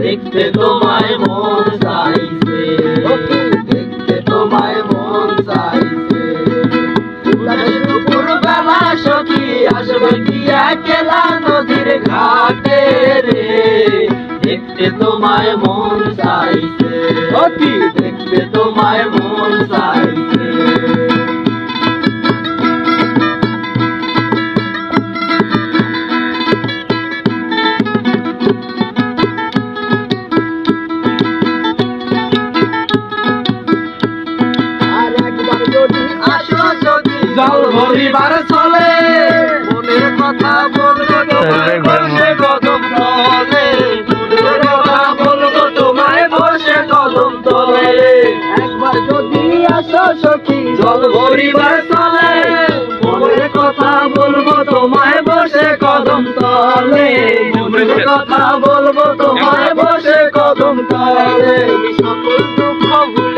দেখতে তোমায় মন চাইছে। দেখতে তোমায় মন চাইছে। দুপুর সখী আসবে কি একলা নদীর ঘাটে রে। দেখতে তোমায় মন চাইছে। দেখতে তোমায় মন চাইছে। জল ভরিবার চলে। মনের কথা বলব তোমায়, বসে কদম তলে। মনের কথা বলব তোমায়, বসে কদম তলে। একবার যদি আসো সখী, জল ভরিবার চলে। মনের কথা বলব তোমায়, বসে কদম তলে। মনের কথা বলব তোমায়, বসে কদম তলে। সকল দুঃখ ভুলে